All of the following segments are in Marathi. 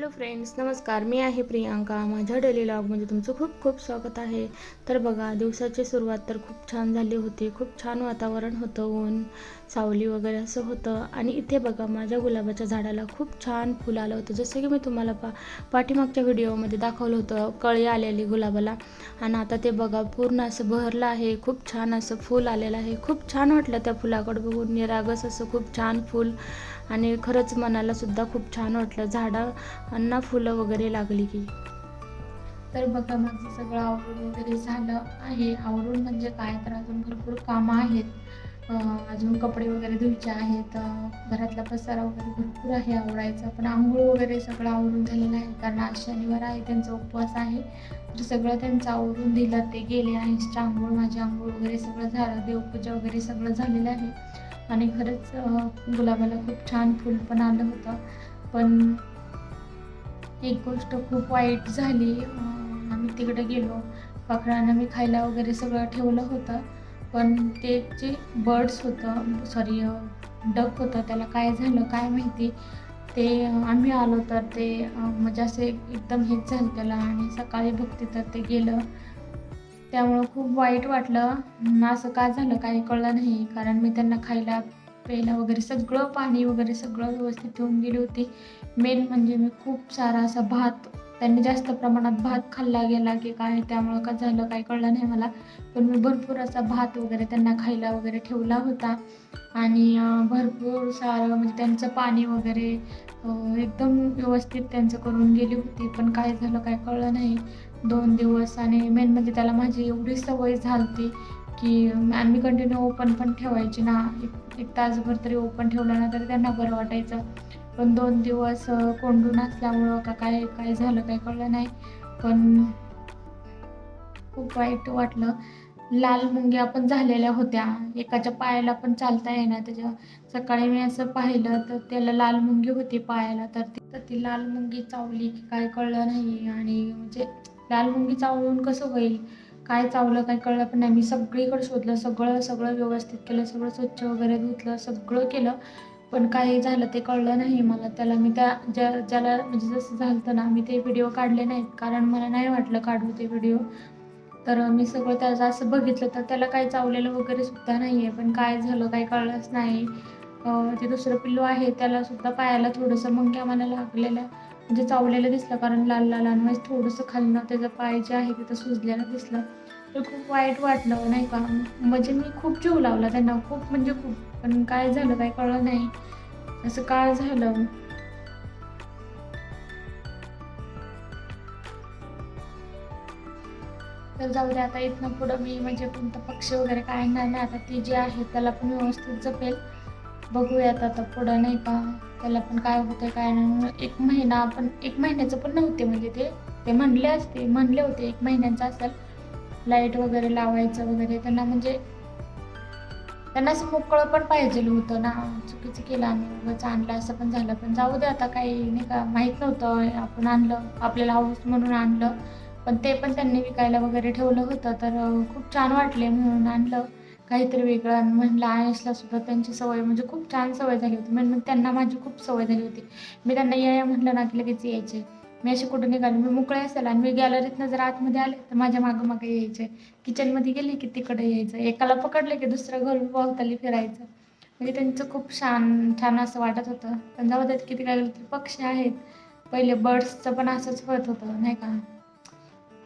हॅलो फ्रेंड्स नमस्कार. मी आहे प्रियांका. माझ्या डेली लॉगमध्ये तुमचं खूप खूप स्वागत आहे. तर बघा दिवसाची सुरुवात तर खूप छान झाली होती. खूप छान वातावरण होतं ऊन सावली वगैरे असं होतं. आणि इथे बघा माझ्या गुलाबाच्या झाडाला खूप छान फुल आलं होतं. जसं की मी तुम्हाला पा पाठीमागच्या व्हिडिओमध्ये दाखवलं होतं कळी आलेली गुलाबाला. आणि आता ते बघा पूर्ण असं बहरलं आहे. खूप छान असं फूल आलेलं आहे. खूप छान वाटलं त्या फुलाकडं बघून. निरागस असं खूप छान फूल आणि खरंच मनाला सुद्धा खूप छान वाटलं. झाडांना फुलं वगैरे लागली की. तर बघा माझं सगळं आवरून वगैरे झालं आहे. आवरून म्हणजे काय? तर अजून भरपूर कामं आहेत. अजून कपडे वगैरे धुवायचे आहेत. घरातला पसारा वगैरे भरपूर आहे आवडायचा पण आंघोळ वगैरे सगळं आवरून झालेलं आहे. कारण आज शनिवार आहे त्यांचा उपवास आहे. तर सगळं त्यांचं आवरून दिलं. ते गेले आहे आंघोळ माझी आंघोळ वगैरे सगळं झालं. देवपूजा वगैरे सगळं झालेलं आहे. आणि खरंच गुलाबाला खूप छान फूल पण आलं होतं. पण एक गोष्ट खूप वाईट झाली. आम्ही तिकडे गेलो. पाखरांना मी खायला वगैरे सगळं ठेवलं होतं. पण ते जे बर्ड्स होतं सॉरी डक होतं त्याला काय झालं काय माहिती? ते आम्ही आलो तर ते म्हणजे असे एकदम हेच झालं त्याला. आणि सकाळी बघते तर ते गेलं. त्यामुळं खूप वाईट वाटलं. असं का झालं काही कळलं नाही. कारण मी त्यांना खायला प्यायला वगैरे सगळं पाणी वगैरे सगळं व्यवस्थित ठेवून गेली होती. मेन म्हणजे मी खूप सारा असा भात त्यांनी जास्त प्रमाणात भात खाल्ला गेला की काय त्यामुळं का झालं काय कळलं नाही मला. पण मी भरपूर असा भात वगैरे त्यांना खायला वगैरे ठेवला होता. आणि भरपूर सारं म्हणजे त्यांचं पाणी वगैरे एकदम व्यवस्थित त्यांचं करून गेली होती. पण काय झालं काय कळलं नाही. दोन दिवस आणि मेन म्हणजे त्याला माझी एवढी सवय झाली की आम्ही आणि मी कंटिन्यू ओपन पण ठेवायची ना. एक एक तासभर तरी ओपन ठेवलं ना तरी त्यांना बरं वाटायचं. पण दोन दिवस कोंडून असल्यामुळं का काय काय झालं काय कळलं नाही. पण खूप वाईट वाटलं. लाल मुंग्या पण झालेल्या होत्या. एकाच्या पायाला पण चालता येणार त्याच्या सकाळी मी असं पाहिलं तर त्याला लाल मुंगी होती पायाला. तर ती तर ती लाल मुंगी चावली की काय कळलं नाही. आणि म्हणजे लाल मुंगी चावळून कसं होईल? काय चावलं काय कळलं पण नाही. मी सगळीकडे शोधलं. सगळं सगळं व्यवस्थित केलं. सगळं स्वच्छ वगैरे धुतलं. सगळं केलं. पण काय झालं ते कळलं नाही मला. त्याला मी त्या ज्या ज्याला म्हणजे जसं झालं ना मी ते व्हिडिओ काढले नाहीत. कारण मला नाही वाटलं काढू ते व्हिडिओ तर मी सगळं त्याचं असं बघितलं तर त्याला काही चावलेलं वगैरे सुद्धा नाही आहे पण काय झालं काही कळलंच नाही. जे ते दुसरं पिल्लू आहे त्याला सुद्धा पायाला थोडंसं मुंग्या मला लागलेलं म्हणजे चावलेलं दिसलं. कारण लाल लाल आणि थोडंसं खालनं त्याचं पाय जे आहे तिथं सुजलेलं दिसलं. तर खूप वाईट वाटलं नाही का? म्हणजे मी खूप जीव लावला त्यांना खूप म्हणजे खूप. पण काय झालं काय कळलं नाही. असं काय झालं? तर जाऊ दे आता इथनं पुढं मी म्हणजे कोणतं पक्षी वगैरे काय आणणार नाही. आता ती जी आहे त्याला पण व्यवस्थित जपेल. बघूयात आता पुढं नाही का? त्याला पण काय होतं काय नाही. एक महिना आपण एक महिन्याचं पण नव्हते म्हणजे ते. ते म्हणले असते म्हणले होते एक महिन्याचं असेल. लाइट वगैरे लावायचं वगैरे त्यांना म्हणजे त्यांना असं मोकळं पण पाहिजे होतं ना. चुकीचं केलं आम्ही उगाच आणलं असं पण झालं. पण जाऊ दे आता काही नाही का माहीत नव्हतं आपण आणलं आपल्याला हाऊस म्हणून आणलं. पण ते पण त्यांनी विकायला वगैरे ठेवलं होतं. तर खूप छान वाटले म्हणून आणलं. काहीतरी वेगळं आणि म्हणलं आयसला सुद्धा त्यांची सवय म्हणजे खूप छान सवय झाली होती. म्हणजे मग त्यांना माझी खूप सवय झाली होती. मी त्यांना या म्हटलं ना की लगेच यायचे. मी अशी कुठं निघाले? मी मोकळे असेल आणि मी गॅलरीतनं जर आतमध्ये आले तर माझ्या मागं मागे यायचे. किचनमध्ये गेले की तिकडे यायचं. एकाला पकडलं की दुसरं घर भोवताली फिरायचं. म्हणजे त्यांचं खूप छान छान असं वाटत होतं. पण जाऊ देत किती काय तरी पक्षी आहेत. पहिले बर्ड्सचं पण असंच होत होतं नाही का?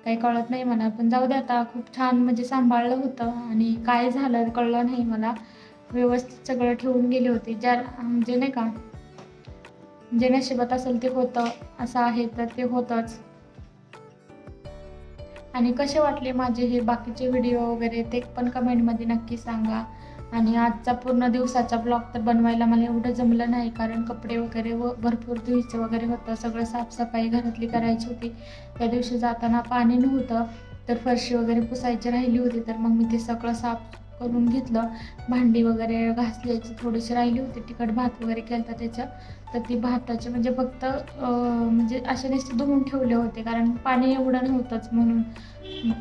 काही कळत नाही मला. पण जाऊ दे आता खूप छान म्हणजे सांभाळलं होतं. आणि काय झालं कळलं नाही मला. व्यवस्थित सगळं ठेवून गेले होते. ज्या म्हणजे नाही का जे नशिबात असेल ते होतं असं आहे तर ते होतंच. आणि कसे वाटले माझे हे बाकीचे व्हिडिओ वगैरे ते पण कमेंटमध्ये नक्की सांगा. आणि आजचा पूर्ण दिवसाचा ब्लॉग तर बनवायला मला एवढं जमलं नाही कारण कपडे वगैरे व भरपूर धुवायचं वगैरे होतं सगळं साफसफाई घरातली करायची होती. त्या दिवशी जाताना पाणी नव्हतं तर फरशी वगैरे पुसायची राहिली होती तर मग मी ते सगळं साफ करून घेतलं. भांडी वगैरे घासल्याची थोडीशी राहिली होती. तिखट भात वगैरे केलं त्याच्या तर ती भाताचे म्हणजे फक्त म्हणजे असे नुसते धुवून ठेवले होते. कारण पाणी एवढं नव्हतंच म्हणून.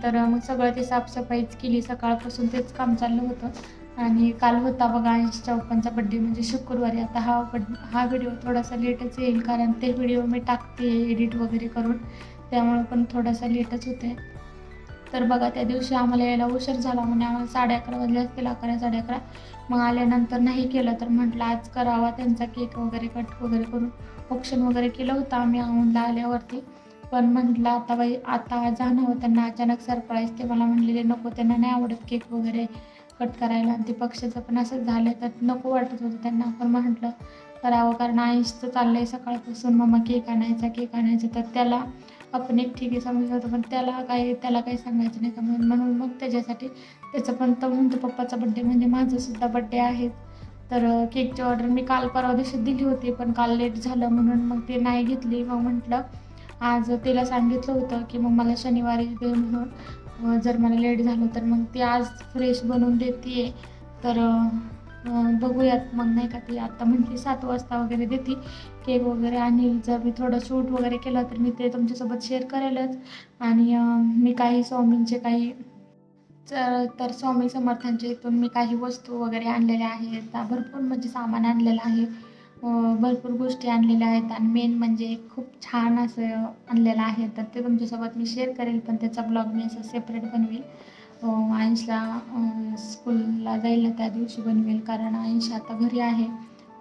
तर मग सगळं ते साफसफाईच केली. सकाळपासून तेच काम चाललं होतं. आणि काल होता बघा ऐंशीच्या चौकांचा बड्डे म्हणजे शुक्रवारी. आता हा बड हा व्हिडिओ थोडासा लेटच येईल. कारण ते व्हिडिओ मी टाकते एडिट वगैरे करून. त्यामुळे पण थोडासा लेटच होते तर बघा त्या दिवशी आम्हाला यायला उशीर झाला म्हणजे आम्हाला साडे अकरा वाजले असतील अकरा साडे अकरा. मग आल्यानंतर नाही केलं तर म्हटलं आज करावा त्यांचा केक वगैरे कट वगैरे करून. ऑप्शन वगैरे केलं होतं आम्ही औंधला आल्यावरती. पण म्हटलं आता बाई आता जाणं होतं. त्यांना अचानक सरप्राईज ते मला म्हणलेले नको त्यांना नाही आवडत केक वगैरे कट करायला. आणि ते पक्षाचं पण असंच झालं तर नको वाटत होतं त्यांना. पण म्हटलं करावं कारण आईशचं चाललं आहे सकाळपासून. मम्मा केक आणायचा केक आणायचा. तर त्याला आपण एक ठीक आहे समजलं होतं पण त्याला काय त्याला काही सांगायचं नाही का म्हणून म्हणून मग त्याच्यासाठी त्याचं पण तर म्हणतो पप्पाचा बड्डे म्हणजे माझं सुद्धा बड्डे आहे. तर केकची ऑर्डर मी काल परवा दिवशी दिली होती पण काल लेट झालं म्हणून मग ते नाही घेतली. मग म्हटलं आज तिला सांगितलं होतं की मग मला शनिवारी दे म्हणून. जर मला लेट झालं तर मग ती आज फ्रेश बनवून देते तर बघूयात. मग नाही का ती आत्ता म्हटली सात वाजता वगैरे देते केक वगैरे आणि जर मी थोडं शूट वगैरे केलं तर मी ते तुमच्यासोबत शेअर करेलच. आणि मी काही स्वामींचे काही च- तर स्वामी समर्थांच्या इथून मी काही वस्तू वगैरे आणलेल्या आहेत. भरपूर म्हणजे सामान आणलेलं आहे. भरपूर गोष्टी आणलेल्या आहेत. आणि मेन म्हणजे खूप छान असं आणलेलं आहे. तर ते तुमच्यासोबत मी शेअर करेल पण त्याचा ब्लॉग मी असं सेपरेट बनवेल अं, स्कूलला जायला त्या दिवशी बनवेल. कारण आयुष आता घरी आहे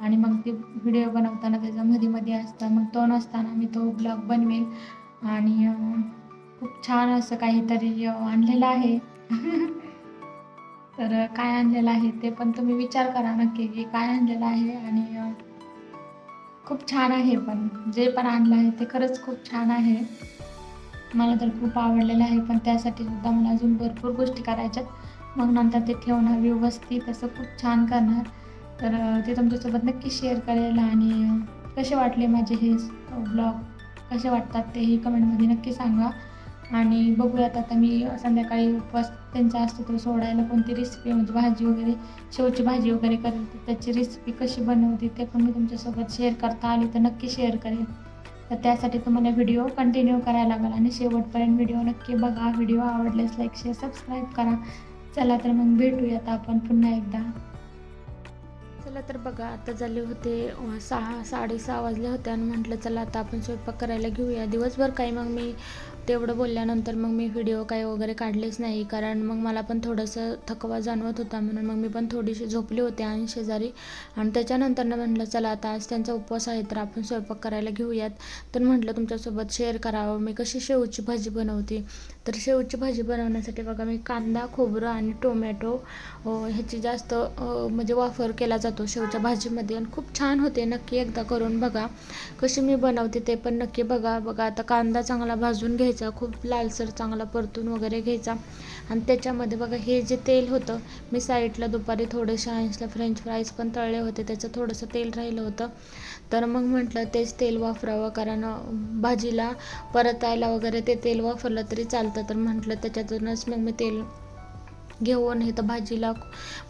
आणि मग ते व्हिडिओ बनवताना त्याचा मध्ये मध्ये असतं. मग तो नसताना मी तो ब्लॉग बनवेल. आणि खूप छान असं काहीतरी आणलेलं आहे. तर काय आणलेलं आहे ते पण तुम्ही विचार करा नक्की की काय आणलेलं आहे आणि खूप छान आहे पण. जे पण आणलं आहे ते खरंच खूप छान आहे. मला तर खूप आवडलेलं आहे पण त्यासाठी सुद्धा मला अजून भरपूर गोष्टी करायच्यात. मग नंतर ते ठेवणार व्यवस्थित असं खूप छान करणार. तर ते तुमच्यासोबत नक्की शेअर करेल आणि कसे वाटले माझे हे ब्लॉग कसे वाटतात तेही कमेंटमध्ये नक्की सांगा. आणि बघूयात आता मी संध्याकाळी उपवास त्यांचा असतो तो सोडायला कोणती रेसिपी म्हणजे भाजी वगैरे शेवची भाजी वगैरे करेल त्याची रेसिपी कशी बनवते ते पण मी तुमच्यासोबत शेअर करता आली तर नक्की शेअर करेल. तर त्यासाठी तुम्हाला व्हिडिओ कंटिन्यू करायला लागेल. आणि शेवटपर्यंत व्हिडिओ नक्की बघा. व्हिडिओ आवडल्यास लाईक शेअर सबस्क्राईब करा. चला तर मग भेटूयात आपण पुन्हा एकदा. चला तर बघा आता झाले होते सहा साडेसहा वाजले होते आणि म्हटलं चला आता आपण स्वयंपाक करायला घेऊया. दिवसभर काही मग मी तेवढं बोलल्यानंतर मग मी व्हिडिओ काही वगैरे काढलेच नाही कारण मग मला पण थोडंसं थकवा जाणवत होता म्हणून मग मी पण थोडीशी झोपली होते आणि शेजारी. आणि त्याच्यानंतर म्हटलं चला आता आज त्यांचा उपवास आहे तर आपण स्वयंपाक करायला घेऊयात. तर म्हटलं तुमच्यासोबत शेअर करावं. मी कशी शेवची भाजी बनवते? तर शेवची भाजी बनवण्यासाठी बघा मी कांदा खोबरं आणि टोमॅटो ह्याची जास्त म्हणजे वापर केला जातो. शेवच्या भाजीमध्ये आणि खूप छान होते. नक्की एकदा करून बघा. कशी मी बनवते ते पण नक्की बघा. बघा आता कांदा चांगला भाजून घ्यायचा खूप लालसर चांगला परतून वगैरे घ्यायचा. आणि त्याच्यामध्ये बघा हे जे तेल होतं मी साईडला दुपारी थोडेसे ऐंशला फ्रेंच फ्राईज पण तळले होते त्याचं थोडंसं तेल राहिलं होतं. तर मग म्हटलं तेच तेल वापरावं कारण भाजीला परतायला वगैरे ते तेल वापरलं तरी चालतं. तर म्हटलं त्याच्यातूनच मग मी तेल घेऊन इथं भाजीला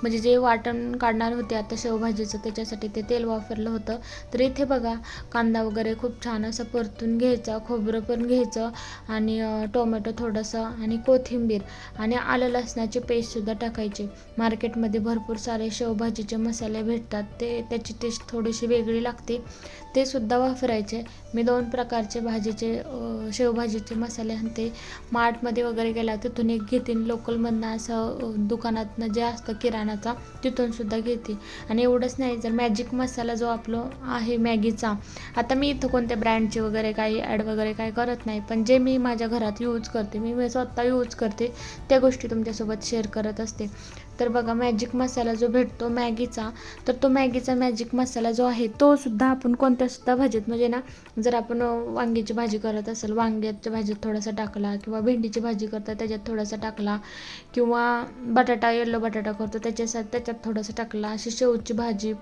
म्हणजे जे वाटण काढणार होते आता शेवभाजीचं त्याच्यासाठी ते तेल वापरलं होतं. तर इथे बघा कांदा वगैरे खूप छान असं परतून घ्यायचा खोबरं पण घ्यायचं आणि टोमॅटो थोडंसं आणि कोथिंबीर आणि आलं लसणाची पेस्टसुद्धा टाकायची. मार्केटमध्ये भरपूर सारे शेवभाजीचे मसाले भेटतात ते त्याची टेस्ट थोडीशी वेगळी लागते. ते सुद्धा वापरायचे. मी दोन प्रकारचे भाजीचे शेवभाजीचे मसाले आणते मार्टमध्ये वगैरे गेला तिथून एक घेते. लोकलमधनं असं दुकानातनं जे असतं किराणाचा तिथूनसुद्धा घेते. आणि एवढंच नाही जर मॅजिक मसाला जो आपलो आहे मॅगीचा. आता मी इथं कोणत्या ब्रँडचे वगैरे काही ॲड वगैरे काही करत नाही. पण जे मी माझ्या घरात यूज करते मी मी स्वतः यूज करते त्या गोष्टी तुमच्यासोबत शेअर करत असते. तर बघा मॅजिक मसाला जो भेटतो मॅगीचा तर तो मॅगीचा मॅजिक मसाला जो आहे तो सुद्धा आपण कोणत्या सुद्धा भाजीत म्हणजे ना जर आपण वांग्याची भाजी करत असेल वांग्याच्या भाजीत थोडासा टाकला किंवा भेंडीची भाजी करता त्याच्यात थोडासा टाकला किंवा बटाटा येल्लो बटाटा करतो त्याच्यासाठी त्याच्यात थोडासा टाकला अशी शेवची भाजी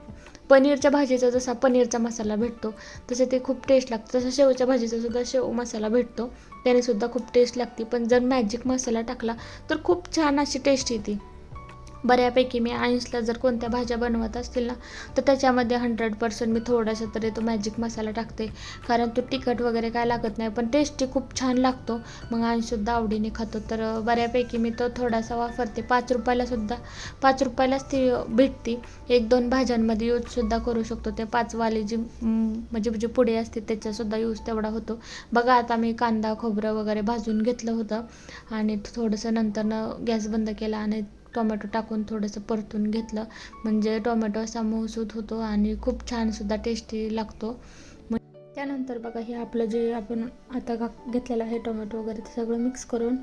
पनीरच्या भाजीचा जसा पनीरचा मसाला भेटतो तसे ते खूप टेस्ट लागतं. तसं शेवच्या भाजीचा सुद्धा शेव मसाला भेटतो त्याने सुद्धा खूप टेस्ट लागते. पण जर मॅजिक मसाला टाकला तर खूप छान अशी टेस्ट येते. बऱ्यापैकी मी आईन्सला जर कोणत्या भाज्या बनवत असतील ना तर त्याच्यामध्ये हंड्रेड पर्सेंट मी थोडासा तरी तो मॅजिक मसाला टाकते. कारण तो तिखट वगैरे काय लागत नाही पण टेस्टी खूप छान लागतो. मग आईसुद्धा आवडीने खातो. तर बऱ्यापैकी मी तो थोडासा वापरते. पाच रुपयालासुद्धा पाच रुपयालाच ती भेटते. एक दोन भाज्यांमध्ये यूजसुद्धा करू शकतो. ते पाचवाले जी म्हणजे जे पुढे असते त्याचासुद्धा यूज तेवढा होतो. बघा आता मी कांदा खोबरं वगैरे भाजून घेतलं होतं. आणि थोडंसं नंतरनं गॅस बंद केला आणि टोमॅटो टाकून थोडंसं परतून घेतलं. म्हणजे टोमॅटो असा मऊसूत होतो आणि खूप छानसुद्धा टेस्टी लागतो. मग त्यानंतर बघा हे आपलं जे आपण आता घेतलेलं आहे टोमॅटो वगैरे ते सगळं मिक्स करून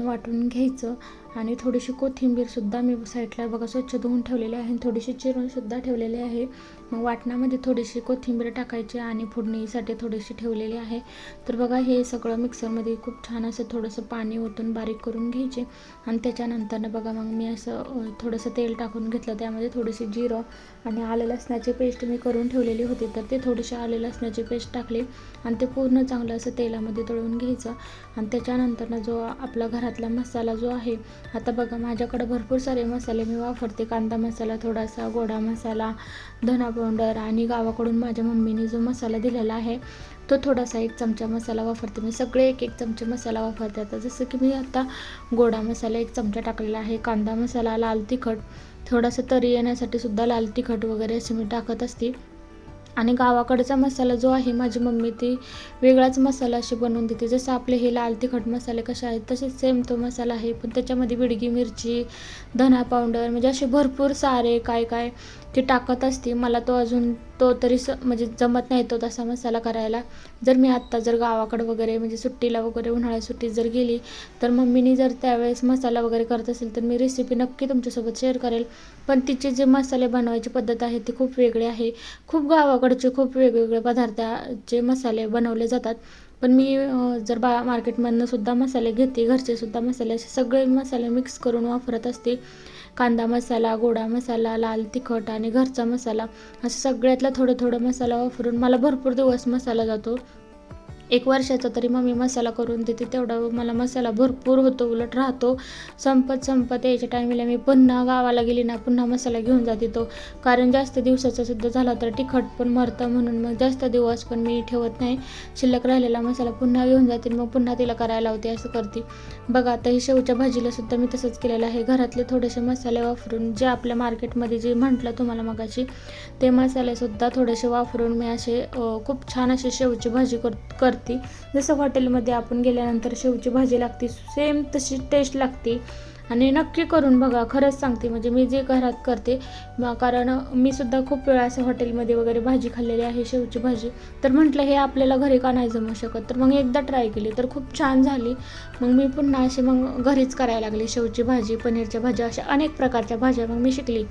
वाटून घ्यायचं. आणि थोडीशी कोथिंबीरसुद्धा मी साईडला बघा स्वच्छ धुवून ठेवलेली आहे आणि थोडीशी चिरूनसुद्धा ठेवलेली आहे. मग वाटणामध्ये थोडीशी कोथिंबीर टाकायची आणि फोडणीसाठी थोडीशी ठेवलेली आहे. तर बघा हे सगळं मिक्सरमध्ये खूप छान असं थोडंसं पाणी ओतून बारीक करून घ्यायचे. आणि त्याच्यानंतरनं बघा मग मी असं थोडंसं तेल टाकून घेतलं. त्यामध्ये थोडीशी जिरं आणि आलं लसणाची पेस्ट मी करून ठेवलेली होती. तर ते थोडीशी आले लसणाची पेस्ट टाकली आणि ते पूर्ण चांगलं असं तेलामध्ये तळून घ्यायचं. आणि त्याच्यानंतरनं जो आपला घरातला मसाला जो आहे आता बघा माझ्याकडं भरपूर सारे मसाले मी वापरते. कांदा मसाला थोडासा गोडा मसाला धना पावडर आणि गावाकडून माझ्या मम्मीने जो मसाला दिलेला आहे तो थोडासा एक चमचा मसाला वापरते. मी सगळे एक एक चमचे मसाला वापरते. आता जसं की मी आता गोडा मसाला एक चमचा टाकलेला आहे. कांदा मसाला लाल तिखट थोडासा तरी येण्यासाठी सुद्धा लाल तिखट वगैरे असे मी टाकत असते. आणि गावाकडचा मसाला जो आहे माझी मम्मी ती वेगळाच मसाला अशी बनवून देते. जसं आपले हे लाल तिखट मसाले कसे आहेत तसेच सेम तो मसाला आहे. पण त्याच्यामध्ये बिडगी मिरची धना पावडर म्हणजे असे भरपूर सारे काय काय ती टाकत असते. मला तो अजून तो तरी स म्हणजे जमत नाही तो तसा मसाला करायला. जर मी आत्ता जर गावाकडं वगैरे म्हणजे सुट्टीला वगैरे उन्हाळ्या सुट्टीत जर गेली तर मम्मीनी जर त्यावेळेस मसाला वगैरे करत असेल तर मी रेसिपी नक्की तुमच्यासोबत शेअर करेल. पण तिचे जे मसाले बनवायची पद्धत आहे ती खूप वेगळी आहे. खूप गावाकडचे खूप वेगवेगळे पदार्थाचे मसाले बनवले जातात. पण मी जर बा मार्केटमधनं सुद्धा मसाले घेते घरचे सुद्धा मसाले असे सगळे मसाले मिक्स करून वापरत असते. कांदा मसाला गोडा मसाला लाल तिखट आणि घरचा मसाला असं सगळ्यातला थोडं थोडं मसाला वापरून मला भरपूर दिवस मसाला जातो. एक वर्षाचा तरी मम्मी मसाला करून देते. तेवढा मला मसाला भरपूर होतो उलट राहतो. संपत संपत यायच्या टायमिला मी पुन्हा गावाला गेली ना पुन्हा मसाला घेऊन जाते तो. कारण जास्त दिवसाचा सुद्धा झाला तर तिखट पण मरतं म्हणून मग जास्त दिवस पण मी ठेवत नाही. शिल्लक राहिलेला मसाला पुन्हा घेऊन जाते मग पुन्हा तिला करायला होते असं करते. बघा आता ही शेवच्या भाजीला सुद्धा मी तसंच केलेलं आहे. घरातले थोडेसे मसाले वापरून जे आपल्या मार्केटमध्ये जे म्हटलं तुम्हाला मगाशी ते मसालेसुद्धा थोडेसे वापरून मी असे खूप छान असे शेवची भाजी कर करते. जसं हॉटेलमध्ये आपण गेल्यानंतर शेवची भाजी लागते सेम तशी टेस्ट लागते. आणि नक्की करून बघा खरंच सांगते. म्हणजे मी जे घरात करते कारण मी सुद्धा खूप वेळा असं हॉटेलमध्ये वगैरे भाजी खाल्लेली आहे शेवची भाजी. तर म्हटलं हे आपल्याला घरी का नाही जमू शकत? तर मग एकदा ट्राय केली. तर खूप छान झाली. मग मी पुन्हा अशी मग घरीच करायला लागले शेवची भाजी पनीरच्या भाज्या अशा अनेक प्रकारच्या भाज्या मग मी शिकली.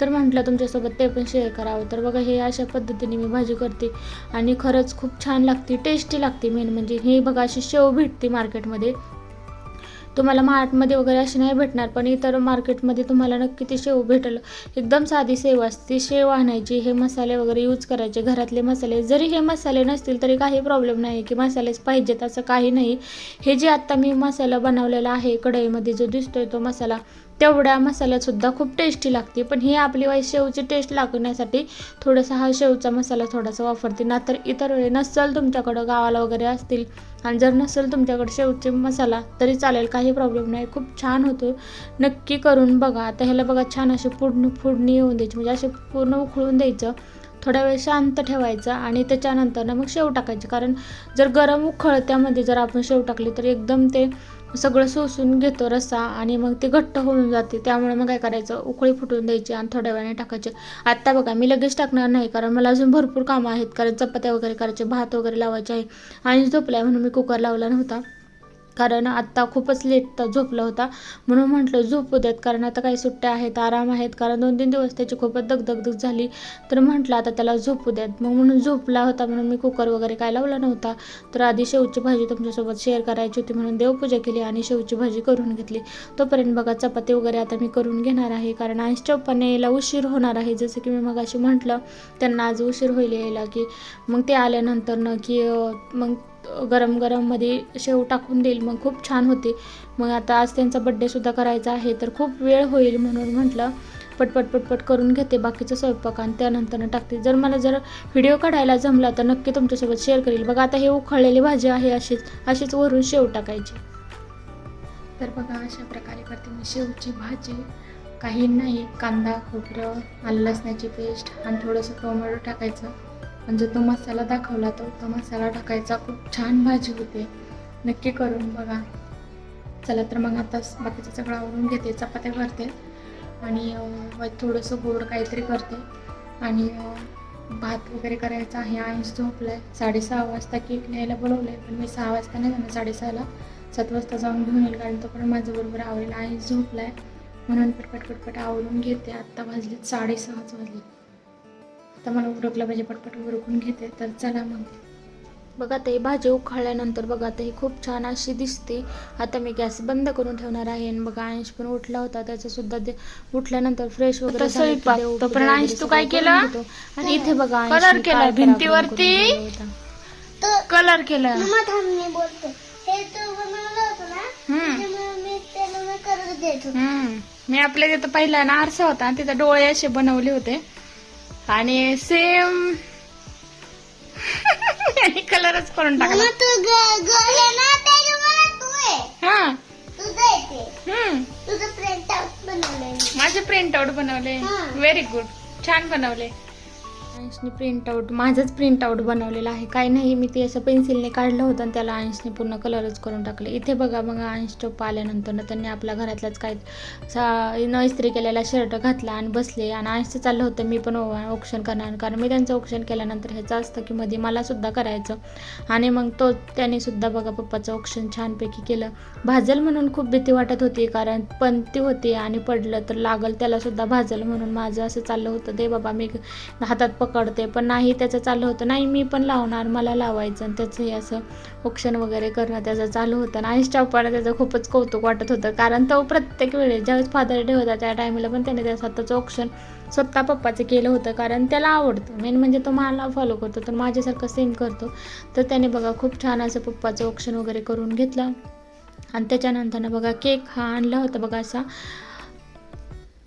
तर म्हटलं तुमच्यासोबत ते पण शेअर करावं. तर बघा हे अशा पद्धतीने मी भाजी करते. आणि खरंच खूप छान लागते टेस्टी लागते मेन म्हणजे. हे बघा अशी शेव भेटते मार्केटमध्ये तुम्हाला मार्टमध्ये वगैरे अशी नाही भेटणार पण इतर मार्केटमध्ये तुम्हाला नक्की ती शेव भेटेल. एकदम साधी सेव असते. शेव आणायची हे मसाले वगैरे यूज करायचे. घरातले मसाले जरी हे मसाले नसतील तरी काही प्रॉब्लेम नाही की मसालेच पाहिजेत असं काही नाही. हे जे आत्ता मी मसाला बनवलेला आहे कढईमध्ये जो दिसतोय तो मसाला तेवढ्या मसाल्यातसुद्धा खूप टेस्टी लागते. पण ही आपली वाईस शेवची टेस्ट लागण्यासाठी थोडासा हा शेवचा मसाला थोडासा वापरते. ना तर इतर वेळी नसेल तुमच्याकडं गावाला वगैरे असतील आणि जर नसेल तुमच्याकडे शेवचे मसाला तरी चालेल. काही प्रॉब्लेम नाही. खूप छान होतो. नक्की करून बघा. आता ह्याला बघा छान अशी पूर्ण फोडणी येऊन द्यायची. म्हणजे असे पूर्ण उकळून द्यायचं. थोडा वेळ शांत ठेवायचं आणि त्याच्यानंतर मग शेव टाकायचे. कारण जर गरम उखळत्यामध्ये जर आपण शेव टाकली तर एकदम ते सगळं सोसून घेतो रस्सा आणि मग ते घट्ट होऊन जाते. त्यामुळे मग काय करायचं? उकळी फुटून द्यायची आणि थोड्या वेळाने टाकायचे. आत्ता बघा मी लगेच टाकणार नाही कारण मला अजून भरपूर कामं आहेत. कारण चपात्या वगैरे करायचे भात वगैरे लावायचे आहे. आणि झोपलाय म्हणून मी कुकर लावला नव्हता. कारण आत्ता खूपच लेट झोपला होता. म्हणून म्हटलं झोपू देत कारण आता काही सुट्ट्या आहेत आराम आहेत कारण दोन तीन दिवस त्याची खूपच दगदगदग झाली. तर म्हटलं आता त्याला झोपू देत मग म्हणून झोपला होता म्हणून मी कुकर वगैरे काय लावला नव्हता. तर आधी शेवची भाजी तुमच्यासोबत शेअर करायची होती म्हणून देवपूजा केली आणि शेवची भाजी करून घेतली. तोपर्यंत बघा चपाती वगैरे आता मी करून घेणार आहे कारण आज चप्पाने यायला उशीर होणार आहे. जसं की मी मगाशी म्हटलं त्यांना आज उशीर होईल यायला की मग ते आल्यानंतर न की मग गरम गरममध्ये शेव टाकून देईल मग खूप छान होते. मग आता आज त्यांचा बड्डेसुद्धा करायचा आहे तर खूप वेळ होईल म्हणून म्हटलं पटपट पटपट करून घेते बाकीचं स्वयंपाक आणि त्यानंतर टाकते. जर मला जर व्हिडिओ काढायला जमला तर नक्की तुमच्यासोबत शेअर करेल. बघा आता हे उखळलेली भाजी आहे अशीच अशीच वरून शेव टाकायची. तर बघा अशा प्रकारे करते मी शेवची भाजी. काही नाही कांदा खोबरं आलं लसणाची पेस्ट आणि थोडंसं टोमॅटो टाकायचं. म्हणजे तो मसाला दाखवला तो तो मसाला टाकायचा. खूप छान भाजी होते. नक्की करून बघा. चला तर मग आता बाकीचं सगळं आवरून घेते. चपात्या करते. आणि थोडंसं गोड काहीतरी करते. आणि भात वगैरे करायचा आहे. आईस झोपलाय. साडेसहा वाजता केक न्यायला बोलवलं आहे पण मी सहा वाजता नाही जाणार साडेसहाला. सात वाजता जाऊन घेऊन येईल. कारण तो माझं बरोबर आवडेल आईस झोपलाय. म्हणून पटपट पटपट आवरून घेते. आत्ता वाजलेत साडेसहाच वाजले आता मला उरकलं पाहिजे पटपट उरकून घेते. तर चला मग. बघा ते भाजी उखाळल्यानंतर बघा ते खूप छान अशी दिसते. आता मी गॅस बंद करून ठेवणार आहे आणि बघा अंश पण उठला होता. त्याचं सुद्धा ते उठल्यानंतर फ्रेश वगैरे झालं पूजा अंश तू काय केलं? आणि इथे बघा कलर केला भिंतीवरती. कलर केला. हे. मी आपल्या तिथं पहिला ना आरसा होता तिथं डोळे असे बनवले होते. आणि सेम कलरच करून टाकला. हा. माझे प्रिंट आउट बनवले हा. व्हेरी गुड छान बनवले अंशने प्रिंटआउट माझंच प्रिंटआउट बनवलेलं आहे. काही नाही मी ते असं पेन्सिलने काढलं होतं आणि त्याला अंशने पूर्ण कलरच करून टाकले. इथे बघा मग अंश टोप आल्यानंतर ना त्यांनी आपल्या घरातलाच काही सा न इस्त्री केलेला शर्ट घातला आणि बसले. आणि अंशचं चाललं होतं मी पण ऑप्शन करणार. कारण मी त्यांचं ऑप्शन केल्यानंतर ह्याचं असतं की मध्ये मला सुद्धा करायचं. आणि मग तो त्याने सुद्धा बघा पप्पाचं ऑप्शन छानपैकी केलं. भाजल म्हणून खूप भीती वाटत होती कारण पंती होती आणि पडलं तर लागल त्यालासुद्धा भाजल म्हणून. माझं असं चाललं होतं दे बाबा मी हातात आवडते पण नाही त्याचं चालू होतं. नाही मी पण लावणार मला लावायचं. आणि त्याचंही असं औक्षण वगैरे करणं त्याचं चालू होतं. आणि स्टाफला त्याचं खूपच कौतुक वाटत होतं. कारण तो प्रत्येक वेळेस ज्यावेळेस फादर डे होता त्या टायमाला पण त्याने त्या स्वतःचं औक्षण स्वतः पप्पाचं केलं होतं. कारण त्याला आवडतं. मेन म्हणजे तो मला फॉलो करतो तर माझ्यासारखं सेम करतो. तर त्याने बघा खूप छान असं पप्पाचं औक्षण वगैरे करून घेतलं. आणि त्याच्यानंतरनं बघा केक हा आणला होता बघा असा.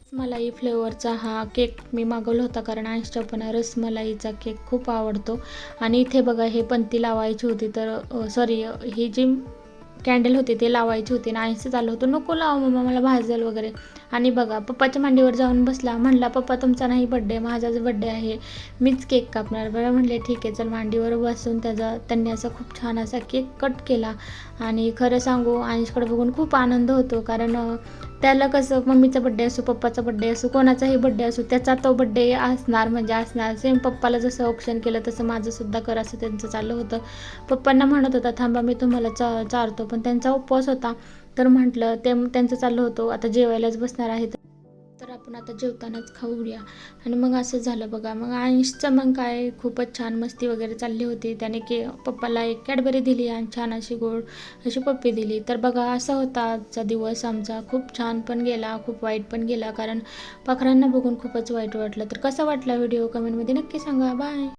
रसमलाई फ्लेवरचा हा केक मी मागवला होता कारण आईसच्या पण रसमलाईचा केक खूप आवडतो. आणि इथे बघा हे पंती लावायची होती तर सॉरी ही जी कॅन्डल होती ते लावायची होती आणि आईचं चालू होतं. नको लावा मम्मा मला भाजल वगैरे. आणि बघा पप्पाच्या मांडीवर जाऊन बसला. म्हणला पप्पा तुमचा नाही बड्डे माझाच बड्डे आहे. मीच केक कापणार. बरं म्हणले ठीक आहे चल मांडीवर बसून त्याचा त्यांनी असा खूप छान असा केक कट केला. आणि खरं सांगू आईशकडे बघून खूप आनंद होतो कारण त्याला कसं मम्मीचा बड्डे असो पप्पाचा बड्डे असो कोणाचाही बड्डे असो त्याचा तो बड्डे असणार म्हणजे असणार. सेम पप्पाला जसं ऑप्शन केलं तसं माझं सुद्धा कर असं त्यांचं चाललं होतं. पप्पांना म्हणत होता थांबा मी तुम्हाला चा चारतो. पण त्यांचा उपवास होता. तर म्हटलं ते त्यांचं चाललं होतं. आता जेवायलाच बसणार आहे तर आपण आता जेवतानाच खाऊया. आणि मग असं झालं बघा मग आईशचं मग काय खूपच छान मस्ती वगैरे चालली होती. त्याने के पप्पाला एक कॅडबरी दिली आणि छान अशी गोड अशी पप्पी दिली. तर बघा असा होता आजचा दिवस आमचा. खूप छान पण गेला खूप वाईट पण गेला. कारण पाखरांना बघून खूपच वाईट वाटलं. तर कसा वाटला व्हिडिओ? कमेंटमध्ये नक्की सांगा. बाय.